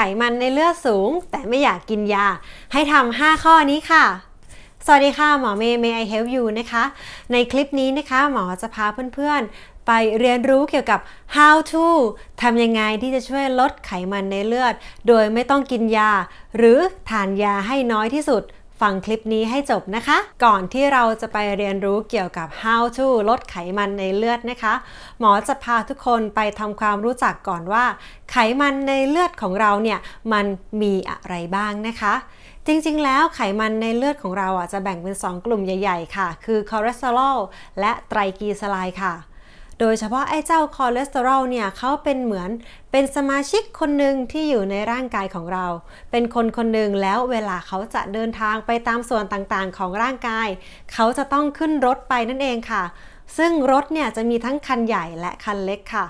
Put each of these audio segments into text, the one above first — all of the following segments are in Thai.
ไขมันในเลือดสูง แต่ไม่อยากกินยา ให้ทำ5ข้อนี้ค่ะ สวัสดีค่ะ หมอเมย์ May I help you นะคะ ในคลิปนี้นะคะ หมอจะพาเพื่อนๆ ไปเรียนรู้เกี่ยวกับ how to ทำยังไงที่จะช่วยลดไขมันในเลือด โดยไม่ต้องกินยา หรือทานยาให้น้อยที่สุด ฟังคลิปนี้ให้จบนะคะ ก่อนที่เราจะไปเรียนรู้เกี่ยวกับ how to ลดไขมันในเลือดนะคะ หมอจะพาทุกคนไปทำความรู้จักก่อนว่า ไขมันในเลือดของเราเนี่ยมันมีอะไรบ้างนะคะจริง ๆ แล้วไขมันในเลือดของเราอะจะแบ่งเป็น 2 กลุ่มใหญ่ ๆ ค่ะ คือคอเลสเตอรอลและไตรกลีเซอไรด์ค่ะ โดยเฉพาะไอ้เจ้าคอเลสเตอรอลเนี่ยเขาเป็นเหมือนเป็นสมาชิกคนหนึ่งที่อยู่ในร่างกายของเรา เป็นคนคนหนึ่งแล้วเวลาเขาจะเดินทางไปตามส่วนต่างๆ ของร่างกาย เขาจะต้องขึ้นรถไปนั่นเองค่ะ ซึ่งรถเนี่ยจะมีทั้งคันใหญ่และคันเล็กค่ะ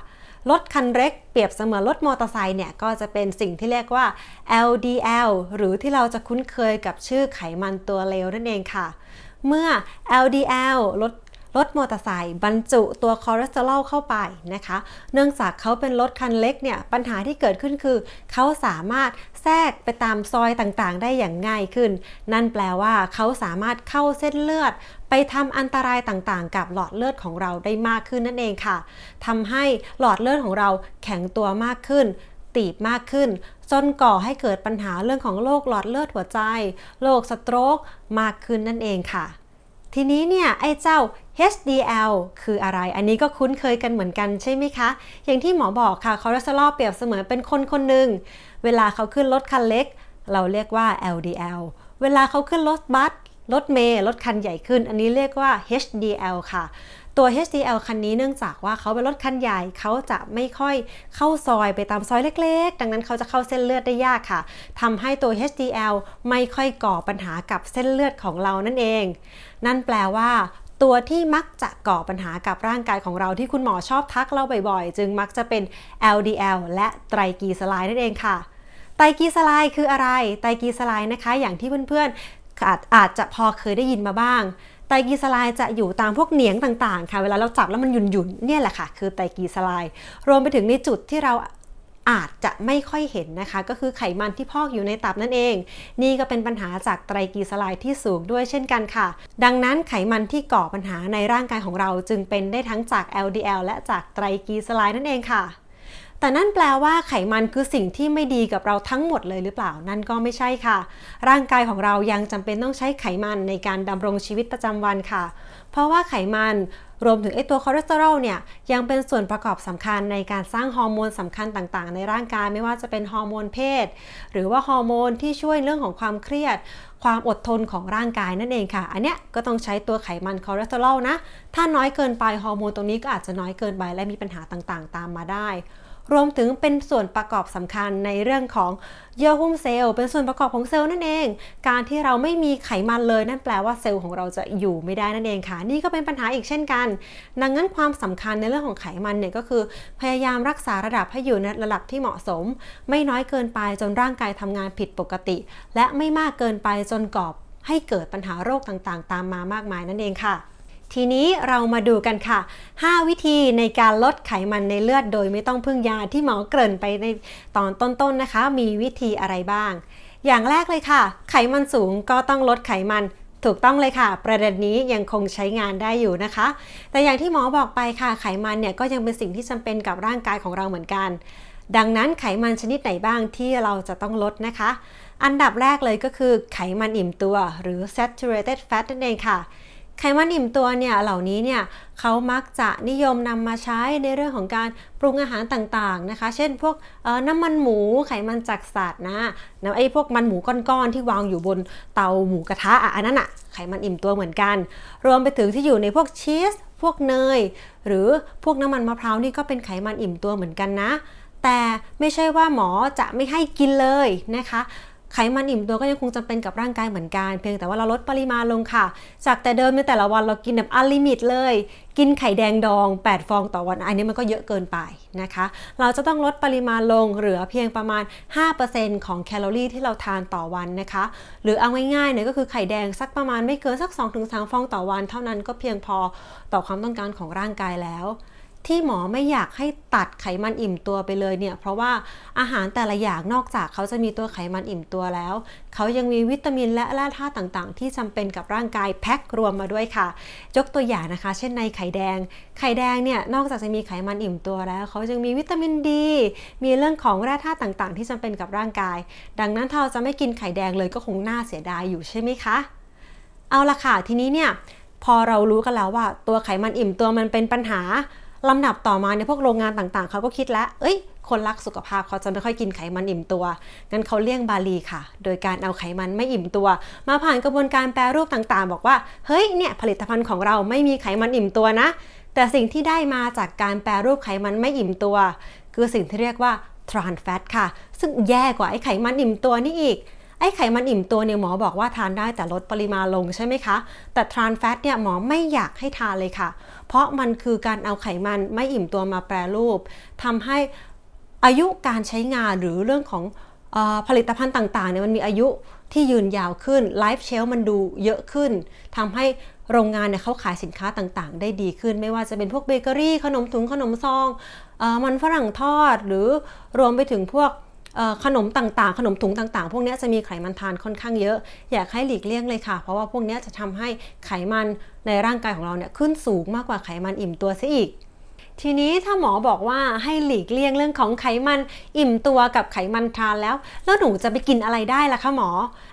รถคันเล็กเปรียบเสมือนรถมอเตอร์ไซค์เนี่ยก็จะเป็นสิ่งที่เรียกว่า LDL หรือที่เราจะคุ้นเคยกับชื่อไขมันตัวเลวนั่นเองค่ะ เมื่อ LDL ลด รถมอเตอร์ไซค์บรรจุตัวคอเลสเตอรอลเข้าไปนะคะ เนื่องจากเขาเป็นรถคันเล็กเนี่ยปัญหาที่เกิดขึ้นคือ เขาสามารถแทรกไปตามซอยต่างๆ ได้อย่างง่ายขึ้น นั่นแปลว่าเขาสามารถเข้าเส้นเลือด ไปทำอันตรายต่างๆ กับหลอดเลือดของเราได้มากขึ้นนั่นเองค่ะทำให้หลอดเลือดของเราแข็งตัวมากขึ้น ตีบมากขึ้น จนก่อให้เกิดปัญหาเรื่องของโรคหลอดเลือดหัวใจโรคสโตรกมากขึ้นนั่นเองค่ะ ทีนี้เนี่ยไอ้เจ้า HDL คืออะไร อันนี้ก็คุ้นเคยกันเหมือนกันใช่ไหมคะ อย่างที่หมอบอกค่ะคอเลสเตอรอลเปรียบเสมือนเป็นคนคนหนึ่ง เวลาเขาขึ้นรถคันเล็ก เราเรียกว่า LDL เวลาเขาขึ้นรถบัสรถเมล์รถคันใหญ่ขึ้น อันนี้เรียกว่า HDL ค่ะ ตัว HDL คันนี้เนื่องจากว่าเขาเป็นรถคันใหญ่เขาจะไม่ค่อยเข้าซอยไปตามซอยเล็ก ๆ ดังนั้นเขาจะเข้าเส้นเลือดได้ยากค่ะทำให้ตัว HDL ไม่ค่อยก่อปัญหากับเส้นเลือดของเรานั่นเอง นั่นแปลว่าตัวที่มักจะก่อปัญหากับร่างกายของเราที่คุณหมอชอบทักเราบ่อยๆ จึงมักจะเป็น LDL และไตรกลีเซอไรด์นั่นเองค่ะ ไตรกลีเซอไรด์คืออะไร ไตรกลีเซอไรด์นะคะ อย่างที่เพื่อนๆอาจอาจจะพอเคยได้ยินมาบ้าง ไตรกลีเซอไรด์จะอยู่ตามพวกเหนียงต่างๆ ค่ะ เวลาเราจับแล้วมันหยุ่นๆเนี่ยแหละค่ะ คือไตรกลีเซอไรด์รวมไปถึงในจุดที่เราอาจจะไม่ค่อยเห็นนะคะ ก็คือไขมันที่พอกอยู่ในตับนั่นเอง นี่ก็เป็นปัญหาจากไตรกลีเซอไรด์ที่สูงด้วยเช่นกันค่ะ ดังนั้นไขมันที่ก่อปัญหาในร่างกายของเราจึงเป็นได้ทั้งจาก LDL และจากไตรกลีเซอไรด์นั่นเองค่ะ แต่นั่นแปลว่าไขมันคือสิ่งที่ไม่ดีกับเราทั้งหมดเลยหรือเปล่า นั่นก็ไม่ใช่ค่ะ ร่างกายของเรายังจำเป็นต้องใช้ไขมันในการดำรงชีวิตประจำวันค่ะ เพราะว่าไขมันรวมถึงไอตัวคอเลสเตอรอลเนี่ยยังเป็นส่วนประกอบสำคัญในการสร้างฮอร์โมนสำคัญต่างๆ ในร่างกายไม่ว่าจะเป็นฮอร์โมนเพศ หรือว่าฮอร์โมนที่ช่วยเรื่องของความเครียด ความอดทนของร่างกายนั่นเองค่ะ อันเนี้ยก็ต้องใช้ตัวไขมันคอเลสเตอรอลนะ ถ้าน้อยเกินไปฮอร์โมนตรงนี้ก็อาจจะน้อยเกินไปและมีปัญหาต่างๆ ตามมาได้ รวมถึงเป็นส่วนประกอบสำคัญในเรื่องของเยื่อหุ้มเซลล์เป็นส่วนประกอบของเซลล์นั่นเอง การที่เราไม่มีไขมันเลยนั่นแปลว่าเซลล์ของเราจะอยู่ไม่ได้นั่นเองค่ะ นี่ก็เป็นปัญหาอีกเช่นกัน ดังนั้นความสำคัญในเรื่องของไขมันเนี่ยก็คือ พยายามรักษาระดับให้อยู่ในระดับที่เหมาะสม ไม่น้อยเกินไปจนร่างกายทำงานผิดปกติ และไม่มากเกินไปจนก่อให้เกิดปัญหาโรคต่างๆ ตามมามากมายนั่นเองค่ะ ทีนี้เรามาดูกันค่ะ 5 วิธีในการลดไขมันในเลือดโดยไม่ต้องพึ่งยาที่หมอเกริ่นไปในตอนต้นๆนนะคะ มีวิธีอะไรบ้าง อย่างแรกเลยค่ะ ไขมันสูงก็ต้องลดไขมันถูกต้องเลยค่ะ ประเด็นนี้ยังคงใช้งานได้อยู่นะคะ แต่อย่างที่หมอบอกไปค่ะ ไขมันเนี่ยก็ยังเป็นสิ่งที่จำเป็นกับร่างกายของเราเหมือนกัน ดังนั้นไขมันชนิดไหนบ้างที่เราจะต้องลดนะคะ อันดับแรกเลยก็คือไขมันอิ่มตัวหรือ saturated fat นั่นเองค่ะ ไขมันอิ่มตัวเนี่ยเหล่านี้เนี่ยเขามักจะนิยมนำมาใช้ในเรื่องของการปรุงอาหารต่างๆนะคะ เช่นพวกน้ำมันหมูไขมันจากสัตว์นะน้ำไอ้พวกมันหมูก้อนๆที่วางอยู่บนเตาหมูกระทะอะอันนั้นอะไขมันอิ่มตัวเหมือนกัน รวมไปถึงที่อยู่ในพวกชีสพวกเนย หรือพวกน้ำมันมะพร้าวนี่ก็เป็นไขมันอิ่มตัวเหมือนกันนะ แต่ไม่ใช่ว่าหมอจะไม่ให้กินเลยนะคะ ไขมันอิ่มตัวก็ยังคงจำเป็นกับร่างกายเหมือนกัน เพียงแต่ว่าเราลดปริมาณลงค่ะ จากแต่เดิมในแต่ละวันเรากินแบบอัลลิมิตเลย กินไข่แดงดอง 8 ฟองต่อวัน อันนี้มันก็เยอะเกินไปนะคะ เราจะต้องลดปริมาณลงเหลือเพียงประมาณ 5%ของแคลอรี่ที่เราทานต่อวันนะคะ หรือเอาง่ายๆเนี่ยก็คือไข่แดงสักประมาณไม่เกินสัก 2-3 ฟองต่อวัน เท่านั้นก็เพียงพอต่อความต้องการของร่างกายแล้ว ที่หมอไม่อยากให้ตัดไขมันอิ่มตัวไปเลยเนี่ยเพราะว่าอาหารแต่ละอย่างนอกจากเขาจะมีตัวไขมันอิ่มตัวแล้ว เขายังมีวิตามินและแร่ธาตุต่างๆ ที่จำเป็นกับร่างกายแพ็ครวมมาด้วยค่ะ ยกตัวอย่างนะคะ เช่นในไข่แดง ไข่แดงเนี่ยนอกจากจะมีไขมันอิ่มตัวแล้ว เขายังมีวิตามินดี มีเรื่องของแร่ธาตุต่างๆ ที่จำเป็นกับร่างกาย ดังนั้นถ้าเราจะไม่กินไข่แดงเลยก็คงน่าเสียดายอยู่ใช่ไหมคะเอาละค่ะทีนี้เนี่ยพอเรารู้กันแล้วว่าตัวไขมันอิ่มตัวมันเป็นปัญหา ลำดับต่อมาในพวกโรงงานต่างๆ เขาก็คิดแล้ว เอ้ย คนรักสุขภาพเขาจะไม่ค่อยกินไขมันอิ่มตัว งั้นเขาเลี่ยงบาลีค่ะ โดยการเอาไขมันไม่อิ่มตัว มาผ่านกระบวนการแปรรูปต่างๆ บอกว่า เฮ้ย เนี่ยผลิตภัณฑ์ของเราไม่มีไขมันอิ่มตัวนะ แต่สิ่งที่ได้มาจากการแปรรูปไขมันไม่อิ่มตัว คือสิ่งที่เรียกว่า trans fat ค่ะ ซึ่งแย่กว่าไอไขมันอิ่มตัวนี่อีก ไอ้ไขมันอิ่มตัวเนี่ยหมอบอกว่าทานได้แต่ลดปริมาณลงใช่ไหมคะ แต่ทรานแฟตเนี่ยหมอไม่อยากให้ทานเลยค่ะ เพราะมันคือการเอาไขมันไม่อิ่มตัวมาแปรรูปทำให้อายุการใช้งานหรือเรื่องของออผลิตภัณฑ์ต่างๆเนี่ยมันมีอายุที่ยืนยาวขึ้นไลฟ์เชลมันดูเยอะขึ้นทำให้โรงงานเนี่ยเขาขายสินค้าต่างๆ ได้ดีขึ้น ไม่ว่าจะเป็นพวกเบเกอรี่ ขนมถุงขนมซองอมันฝรั่งทอดหรือรวมไปถึงพวก ขนมต่างๆ ขนมถุงต่างๆ พวกนี้จะมีไขมันทานค่อนข้างเยอะ อยากให้หลีกเลี่ยงเลยค่ะ เพราะว่าพวกนี้จะทำให้ไขมันในร่างกายของเราเนี่ยขึ้นสูงมากกว่าไขมันอิ่มตัวซะอีกทีนี้ถ้าหมอบอกว่าให้หลีกเลี่ยงเรื่องของไขมันอิ่มตัวกับไขมันทานแล้ว แล้วหนูจะไปกินอะไรได้ล่ะคะหมอ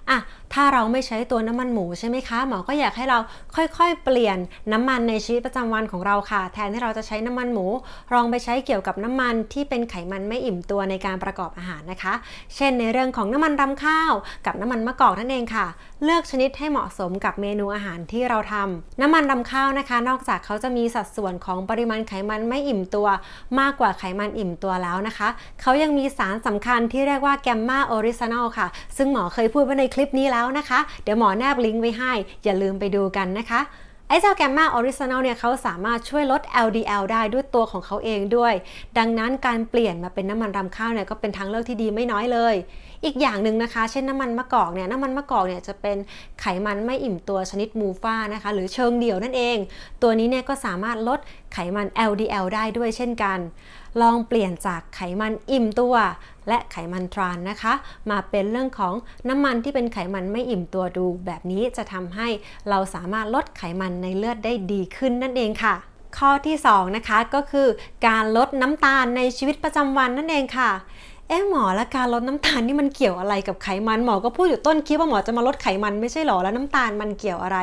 อะ ถ้าเราไม่ใช้ตัวน้ำมันหมูใช่ไหมคะ หมอก็อยากให้เราค่อยๆ เปลี่ยนน้ำมันในชีวิตประจำวันของเราค่ะ แทนที่เราจะใช้น้ำมันหมู ลองไปใช้เกี่ยวกับน้ำมันที่เป็นไขมันไม่อิ่มตัวในการประกอบอาหารนะคะ เช่นในเรื่องของน้ำมันรำข้าว กับน้ำมันมะกอกนั่นเองค่ะ เลือกชนิดให้เหมาะสมกับเมนูอาหารที่เราทำน้ำมันรำข้าวนะคะ นอกจากเขาจะมีสัดส่วนของปริมาณไขมันไม่อิ่มตัว มากกว่าไขมันอิ่มตัวแล้วนะคะเขายังมีสารสำคัญที่เรียกว่าแกมมาออริจินอลค่ะ ซึ่งหมอเคยพูดไว้ในคลิปนี้แล้วนะคะ เดี๋ยวหมอแนบลิงก์ไว้ให้ อย่าลืมไปดูกันนะคะไอเจ้าแกมมาออริจินอลเนี่ยเขาสามารถช่วยลด LDL ได้ด้วยตัวของเขาเองด้วย ดังนั้นการเปลี่ยนมาเป็นน้ำมันรำข้าวเนี่ยก็เป็นทางเลือกที่ดีไม่น้อยเลย อีกอย่างหนึ่งนะคะ เช่นน้ำมันมะกอกเนี่ยน้ำมันมะกอกเนี่ยจะเป็นไขมันไม่อิ่มตัวชนิดมูฟ่านะคะ หรือเชิงเดี่ยวนั่นเอง ตัวนี้เนี่ยก็สามารถลดไขมัน LDL ได้ด้วยเช่นกัน ลองเปลี่ยนจากไขมันอิ่มตัว และไขมันทรานนะคะ มาเป็นเรื่องของน้ำมันที่เป็นไขมันไม่อิ่มตัวดู แบบนี้จะทำให้เราสามารถลดไขมันในเลือดได้ดีขึ้นนั่นเองค่ะข้อที่2นะคะก็คือการลดน้ำตาลในชีวิตประจำวันนั่นเองค่ะ เอ๊หมอและการลดน้ำตาลนี่มันเกี่ยวอะไรกับไขมันหมอก็พูดอยู่ต้นคลิปว่าหมอจะมาลดไขมันไม่ใช่หรอแล้วน้ำตาลมันเกี่ยวอะไร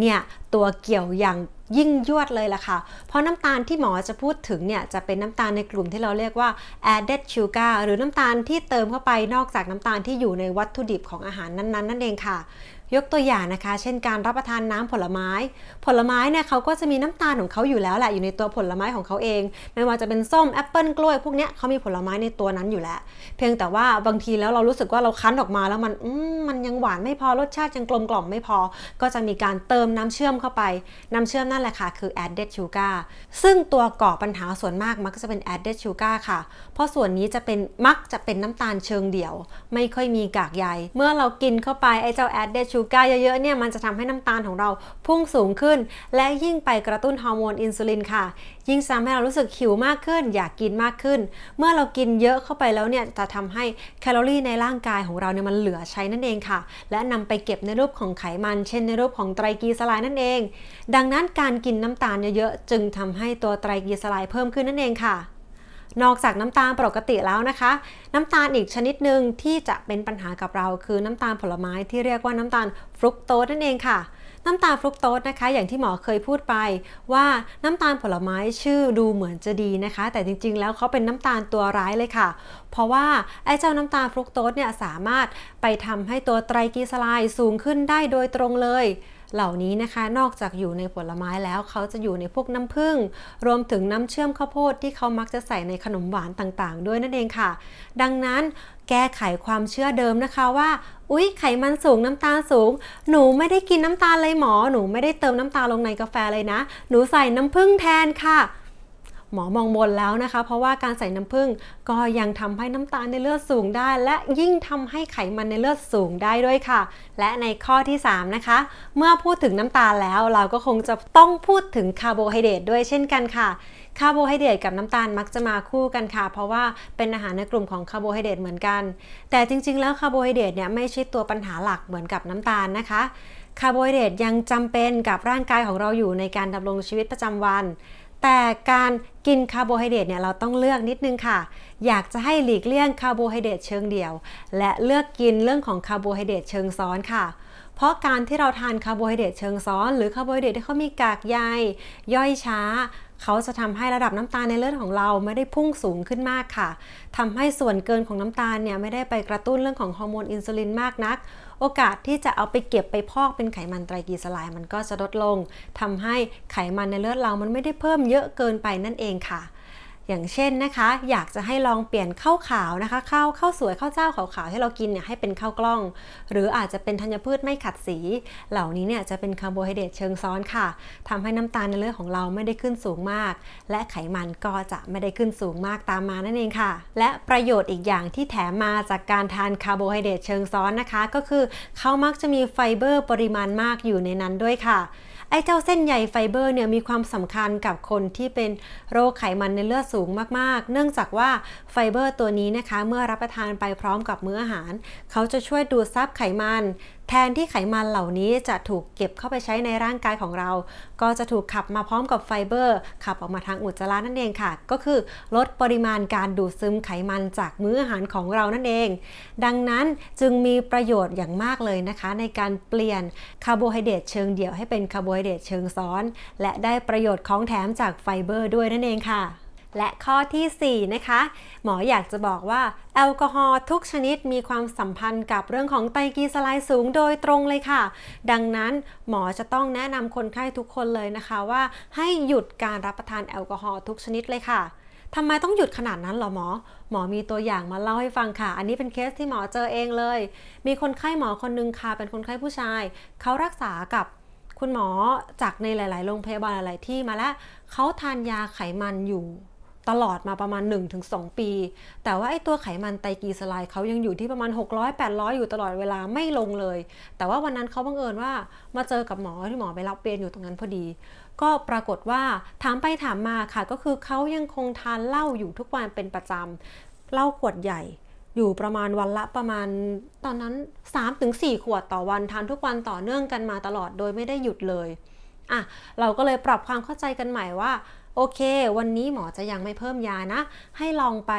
เนี่ยตัวเกี่ยวอย่างยิ่งยวดเลยล่ะค่ะ เพราะน้ำตาลที่หมอจะพูดถึงเนี่ยจะเป็นน้ำตาลในกลุ่มที่เราเรียกว่า added sugar หรือน้ำตาลที่เติมเข้าไปนอกจากน้ำตาลที่อยู่ในวัตถุดิบของอาหารนั้นๆ นั่นเองค่ะ ยกตัวอย่างนะคะ เช่นการรับประทานน้ำผลไม้ ผลไม้เนี่ยเขาก็จะมีน้ำตาลของเขาอยู่แล้วแหละอยู่ในตัวผลไม้ของเขาเอง ไม่ว่าจะเป็นส้มแอปเปิลกล้วยพวกเนี้ยเขามีผลไม้ในตัวนั้นอยู่แล้ว เพียงแต่ว่าบางทีแล้วเรารู้สึกว่าเราคั้นออกมาแล้วมันมมันยังหวานไม่พอรสชาติยังกลมกล่อมไม่พอ ก็จะมีการเติมน้ำเชื่อมเข้าไป น้ำเชื่อมนั่นแหละค่ะคือ added sugar ซึ่งตัวก่อปัญหาส่วนมากมักจะเป็น added sugar ค่ะ เพราะส่วนนี้จะเป็นมักจะเป็นน้ำตาลเชิงเดี่ยว ไม่ค่อยมีกากใยเมื่อเรากินเข้าไปไอ้เจ้า added sugar เยอะๆเนี่ยมันจะทำให้น้ำตาลของเราพุ่งสูงขึ้น และยิ่งไปกระตุ้นฮอร์โมนอินซูลินค่ะ ยิ่งทำให้เรารู้สึกหิวมากขึ้น อยากกินมากขึ้น เมื่อเรากินเยอะเข้าไปแล้วเนี่ยจะทำให้แคลอรี่ในร่างกายของเราเนี่ยมันเหลือใช้นั่นเองค่ะ และนำไปเก็บในรูปของไขมัน เช่นในรูปของไตรกลีเซอไรด์นั่นเอง ดังนั้นการกินน้ำตาลเยอะๆจึงทำให้ตัวไตรกลีเซอไรด์เพิ่มขึ้นนั่นเองค่ะ นอกจากน้ำตาลปกติแล้วนะคะ น้ำตาลอีกชนิดหนึ่งที่จะเป็นปัญหากับเราคือน้ำตาลผลไม้ที่เรียกว่าน้ำตาลฟรุกโตสนั่นเองค่ะ น้ำตาลฟรุกโตสนะคะ อย่างที่หมอเคยพูดไป ว่าน้ำตาลผลไม้ชื่อดูเหมือนจะดีนะคะ แต่จริงๆ แล้วเขาเป็นน้ำตาลตัวร้ายเลยค่ะ เพราะว่าไอ้เจ้าน้ำตาลฟรุกโตสเนี่ยสามารถไปทำให้ตัวไตรกลีเซอไรด์สูงขึ้นได้โดยตรงเลย เหล่านี้นะคะนอกจากอยู่ในผลไม้แล้วเขาจะอยู่ในพวกน้ำผึ้งรวมถึงน้ำเชื่อมข้าวโพดที่เขามักจะใส่ในขนมหวานต่างๆ ด้วยนั่นเองค่ะ ดังนั้นแก้ไขความเชื่อเดิมนะคะว่า อุ๊ย ไขมันสูงน้ำตาลสูง หนูไม่ได้กินน้ำตาลเลยหมอ หนูไม่ได้เติมน้ำตาลลงในกาแฟเลยนะ หนูใส่น้ำผึ้งแทนค่ะ หมอมองบนแล้วนะคะ เพราะว่าการใส่น้ำผึ้งก็ยังทำให้น้ำตาลในเลือดสูงได้ และยิ่งทำให้ไขมันในเลือดสูงได้ด้วยค่ะ และในข้อที่ 3 นะคะ เมื่อพูดถึงน้ำตาลแล้วเราก็คงจะต้องพูดถึงคาร์โบไฮเดรตด้วยเช่นกันค่ะคาร์โบไฮเดรตกับน้ำตาลมักจะมาคู่กันค่ะ เพราะว่าเป็นอาหารในกลุ่มของคาร์โบไฮเดรตเหมือนกัน แต่จริง ๆ แล้วคาร์โบไฮเดรตเนี่ยไม่ใช่ตัวปัญหาหลักเหมือนกับน้ำตาลนะคะคาร์โบไฮเดรตยังจำเป็นกับร่างกายของเราอยู่ในการดำรงชีวิตประจำวัน แต่การกินคาร์โบไฮเดรตเนี่ยเราต้องเลือกนิดนึงค่ะ อยากจะให้หลีกเลี่ยงคาร์โบไฮเดรตเชิงเดี่ยว และเลือกกินเรื่องของคาร์โบไฮเดรตเชิงซ้อนค่ะ เพราะการที่เราทานคาร์โบไฮเดรตเชิงซ้อน หรือคาร์โบไฮเดรตที่เขามีกากใยย่อยช้า เขาจะทำให้ระดับน้ำตาลในเลือดของเราไม่ได้พุ่งสูงขึ้นมากค่ะทำให้ส่วนเกินของน้ำตาลเนี่ยไม่ได้ไปกระตุ้นเรื่องของฮอร์โมนอินซูลินมากนัก โอกาสที่จะเอาไปเก็บไปพอกเป็นไขมันไตรกลีเซอไรด์มันก็จะลดลงทำให้ไขมันในเลือดเรามันไม่ได้เพิ่มเยอะเกินไปนั่นเองค่ะ อย่างเช่นนะคะ อยากจะให้ลองเปลี่ยนข้าวขาวนะคะข้าวข้าวสวยข้าวเจ้าขาวๆที่เรากินเนี่ยให้เป็นข้าวกล้อง หรืออาจจะเป็นธัญพืชไม่ขัดสี เหล่านี้เนี่ยจะเป็นคาร์โบไฮเดรตเชิงซ้อนค่ะทำให้น้ำตาลในเลือดของเราไม่ได้ขึ้นสูงมาก และไขมันก็จะไม่ได้ขึ้นสูงมากตามมานั่นเองค่ะ และประโยชน์อีกอย่างที่แถมมาจากการทานคาร์โบไฮเดรตเชิงซ้อนนะคะ ก็คือเขามักจะมีไฟเบอร์ปริมาณมากอยู่ในนั้นด้วยค่ะ ไอ้เจ้าเส้นใยไฟเบอร์เนี่ยมีความสำคัญกับคนที่เป็นโรคไขมันในเลือดสูงมากๆ เนื่องจากว่าไฟเบอร์ตัวนี้นะคะ เมื่อรับประทานไปพร้อมกับมื้ออาหาร เขาจะช่วยดูดซับไขมัน แทนที่ไขมันเหล่านี้จะถูกเก็บเข้าไปใช้ในร่างกายของเรา ก็จะถูกขับมาพร้อมกับไฟเบอร์ ขับออกมาทางอุจจาระนั่นเองค่ะ ก็คือลดปริมาณการดูดซึมไขมันจากมื้ออาหารของเรานั่นเอง ดังนั้นจึงมีประโยชน์อย่างมากเลยนะคะ ในการเปลี่ยนคาร์โบไฮเดรตเชิงเดี่ยวให้เป็นคาร์โบไฮเดรตเชิงซ้อน และได้ประโยชน์ของแถมจากไฟเบอร์ด้วยนั่นเองค่ะ และข้อทีสี่ 4 นะคะ หมออยากจะบอกว่า แอลกอฮอล์ทุกชนิดมีความสัมพันธ์กับเรื่องของไตรกลีเซอไรด์สูงโดยตรงเลยค่ะ ดังนั้นหมอจะต้องแนะนำคนไข้ทุกคนเลยนะคะว่าให้หยุดการรับประทานแอลกอฮอล์ทุกชนิดเลยค่ะทำไมต้องหยุดขนาดนั้นหรอหมอ หมอมีตัวอย่างมาเล่าให้ฟังค่ะ อันนี้เป็นเคสที่หมอเจอเองเลย มีคนไข้หมอคนนึงค่ะ เป็นคนไข้ผู้ชาย เขารักษากับคุณหมอจากในหลาย ๆ โรงพยาบาลหลายที่มาแล้ว เขาทานยาไขมันอยู่ ตลอดมาประมาณ 1-2 ปี แต่ว่าไอ้ตัวไขมันไตรกลีเซอไรด์เขายังอยู่ที่ประมาณ 600-800 อยู่ตลอดเวลาไม่ลงเลย แต่ว่าวันนั้นเขาบังเอิญว่ามาเจอกับหมอที่หมอไปรับเวรอยู่ตรงนั้นพอดี ก็ปรากฏว่าถามไปถามมาค่ะ ก็คือเขายังคงทานเหล้าอยู่ทุกวันเป็นประจำเหล้าขวดใหญ่อยู่ประมาณวันละประมาณตอนนั้น 3-4 ขวดต่อวันทานทุกวันต่อเนื่องกันมาตลอดโดยไม่ได้หยุดเลยอะเราก็เลยปรับความเข้าใจกันใหม่ว่า โอเค วันนี้หมอจะยังไม่เพิ่มยานะ ให้ลองไป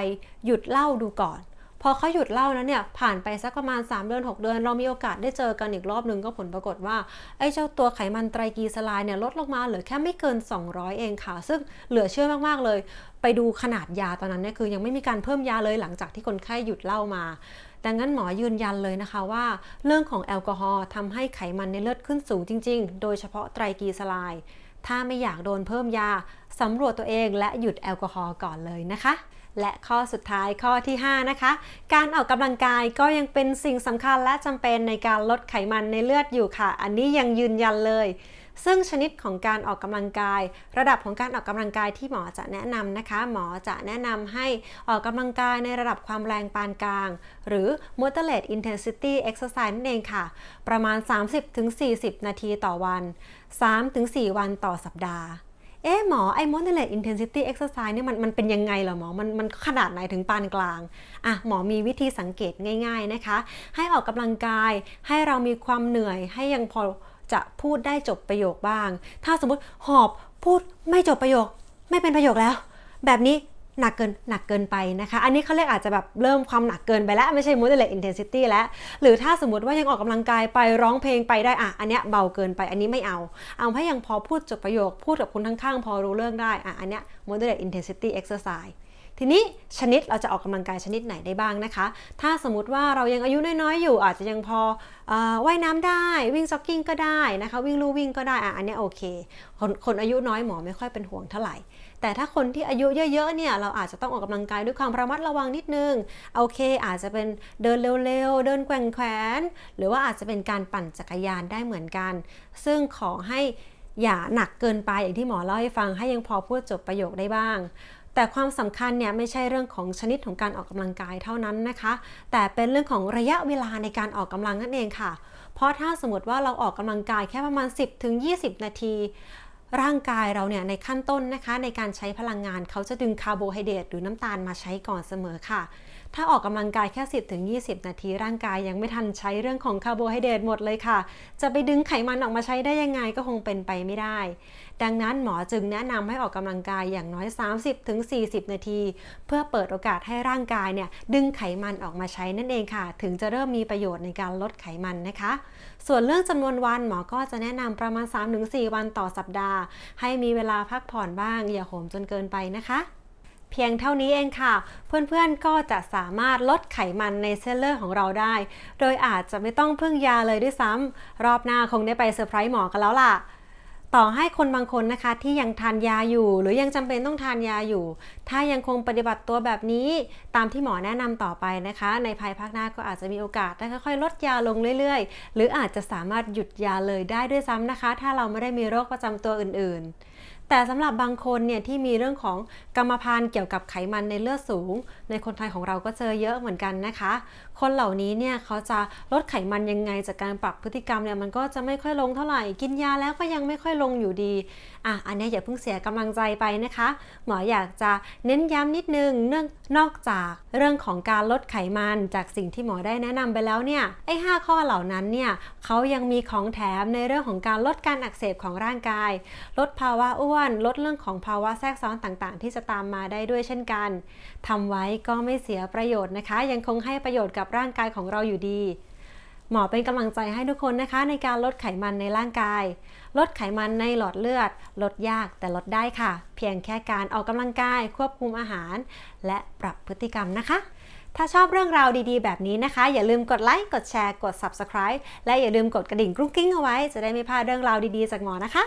หยุดเล้าดูก่อน พอเขาหยุดเล้าแล้วเนี่ย ผ่านไปสักประมาณ 3 เดือน 6 เดือน เรามีโอกาสได้เจอกันอีกรอบหนึ่งก็ผลปรากฏว่า ไอ้เจ้าตัวไขมันไตรกลีเซอไรด์เนี่ยลดลงมาเหลือแค่ไม่เกิน 200 เองค่ะ ซึ่งเหลือเชื่อมากๆเลย ไปดูขนาดยาตอนนั้นเนี่ยคือยังไม่มีการเพิ่มยาเลยหลังจากที่คนไข้หยุดเล้ามาดังนั้นหมอยืนยันเลยนะคะว่า เรื่องของแอลกอฮอล์ทำให้ไขมันในเลือดขึ้นสูงจริง ๆ โดยเฉพาะไตรกลีเซอไรด์ ถ้าไม่อยากโดนเพิ่มยาสำรวจตัวเองและหยุดแอลกอฮอล์ก่อนเลยนะคะ และข้อสุดท้ายข้อที่ 5 นะคะ การออกกำลังกายก็ยังเป็นสิ่งสำคัญและจำเป็นในการลดไขมันในเลือดอยู่ค่ะ อันนี้ยังยืนยันเลย ซึ่งชนิดของการออกกำลังกาย ระดับของการออกกำลังกายที่หมอจะแนะนำนะคะ หมอจะแนะนำให้ออกกำลังกายในระดับความแรงปานกลาง หรือ moderate intensity exercise นั่นเองค่ะ ประมาณ 30-40 นาทีต่อวัน 3-4 วันต่อสัปดาห์เอ๊หมอไอ้ moderate intensity exercise เนี่ยมันมันเป็นยังไงเหรอหมอ มันมันขนาดไหนถึงปานกลาง อะหมอมีวิธีสังเกตง่าย ๆนะคะ ให้ออกกำลังกาย ให้เรามีความเหนื่อย ให้ยังพอ จะพูดได้จบประโยคบ้าง ถ้าสมมติหอบพูดไม่จบประโยค ไม่เป็นประโยคแล้ว แบบนี้หนักเกินหนักเกินไปนะคะ อันนี้เขาเรียกอาจจะแบบเริ่มความหนักเกินไปแล้ว ไม่ใช่ moderate intensity แล้ว หรือถ้าสมมติว่ายังออกกำลังกายไปร้องเพลงไปได้อะอันเนี้ยเบาเกินไปอันนี้ไม่เอา เอาให้ยังพอพูดจบประโยค พูดกับคนข้างๆ พอรู้เรื่องได้อะอันเนี้ย moderate intensity exercise ทีนี้ชนิดเราจะออกกำลังกายชนิดไหนได้บ้างนะคะ ถ้าสมมติว่าเรายังอายุน้อยๆ อยู่อาจจะยังพออว่ายน้ำได้ วิ่งจ็อกกิ้งก็ได้นะคะ วิ่งลู่วิ่งก็ได้อะอันนี้โอเคคนคนอายุน้อยหมอไม่ค่อยเป็นห่วงเท่าไหร่ แต่ถ้าคนที่อายุเยอะๆเนี่ยเราอาจจะต้องออกกำลังกายด้วยความระมัดระวังนิดนึงโอเค อาจจะเป็นเดินเร็วๆ เดินแกว่งแขวนหรือว่าอาจจะเป็นการปั่นจักรยานได้เหมือนกัน ซึ่งขอให้อย่าหนักเกินไปอย่างที่หมอเล่าให้ฟังให้ยังพอพูดจบประโยคได้บ้าง แต่ความสำคัญเนี่ยไม่ใช่เรื่องของชนิดของการออกกำลังกายเท่านั้นนะคะ แต่เป็นเรื่องของระยะเวลาในการออกกำลังนั่นเองค่ะ เพราะถ้าสมมติว่าเราออกกำลังกายแค่ประมาณ 10-20 นาที ร่างกายเราเนี่ยในขั้นต้นนะคะ ในการใช้พลังงานเขาจะดึงคาร์โบไฮเดรตหรือน้ำตาลมาใช้ก่อนเสมอค่ะถ้าออกกำลังกายแค่ 10ถึง20 นาที ร่างกายยังไม่ทันใช้เรื่องของคาร์โบไฮเดรตหมดเลยค่ะ จะไปดึงไขมันออกมาใช้ได้ยังไงก็คงเป็นไปไม่ได้ดังนั้นหมอจึงแนะนำให้ออกกำลังกายอย่างน้อย 30ถึง40 นาที เพื่อเปิดโอกาสให้ร่างกายเนี่ยดึงไขมันออกมาใช้นั่นเองค่ะ ถึงจะเริ่มมีประโยชน์ในการลดไขมันนะคะ ส่วนเรื่องจำนวนวันหมอก็จะแนะนำประมาณ 3-4 วันต่อสัปดาห์ ให้มีเวลาพักผ่อนบ้าง อย่าโหมจนเกินไปนะคะเพียงเท่านี้เองค่ะ เพื่อนๆก็จะสามารถลดไขมันในเส้นเลือดของเราได้ โดยอาจจะไม่ต้องพึ่งยาเลยด้วยซ้ำรอบหน้าคงได้ไปเซอร์ไพรส์หมอกันแล้วล่ะ ต่อให้คนบางคนนะคะที่ยังทานยาอยู่ หรือยังจำเป็นต้องทานยาอยู่ ถ้ายังคงปฏิบัติตัวแบบนี้ ตามที่หมอแนะนำต่อไปนะคะ ในภายภาคหน้าก็อาจจะมีโอกาสได้ค่อยๆลดยาลงเรื่อยๆ หรืออาจจะสามารถหยุดยาเลยได้ด้วยซ้ำนะคะ ถ้าเราไม่ได้มีโรคประจำตัวอื่นๆ แต่สำหรับบางคนเนี่ยที่มีเรื่องของกรรมพันธุ์เกี่ยวกับไขมันในเลือดสูง ในคนไทยของเราก็เจอเยอะเหมือนกันนะคะคนเหล่านี้เนี่ยเขาจะลดไขมันยังไงจากการปรับพฤติกรรมเนี่ยมันก็จะไม่ค่อยลงเท่าไหร่กินยาแล้วก็ยังไม่ค่อยลงอยู่ดีอะอันนี้อย่าเพิ่งเสียกำลังใจไปนะคะ หมออยากจะเน้นย้ำนิดนึงเนื่องนอกจากเรื่องของการลดไขมันจากสิ่งที่หมอได้แนะนำไปแล้วเนี่ยไอ้5ข้อเหล่านั้นเนี่ยเขายังมีของแถมในเรื่องของการลดการอักเสบของร่างกาย ลดภาวะอ้วน ลดเรื่องของภาวะแทรกซ้อนต่างๆ ที่จะตามมาได้ด้วยเช่นกัน ทำไว้ก็ไม่เสียประโยชน์นะคะ ยังคงให้ประโยชน์กับร่างกายของเราอยู่ดีหมอเป็นกำลังใจให้ทุกคนนะคะ ในการลดไขมันในร่างกาย ลดไขมันในหลอดเลือด ลดยากแต่ลดได้ค่ะ เพียงแค่การออกกำลังกายควบคุมอาหาร และปรับพฤติกรรมนะคะ ถ้าชอบเรื่องราวดีๆ แบบนี้นะคะ อย่าลืมกดไลค์กดแชร์กด Subscribe และอย่าลืมกดกระดิ่งกรุ้งกิ้งเอาไว้ จะได้ไม่พลาดเรื่องราวดีๆ จากหมอนะคะ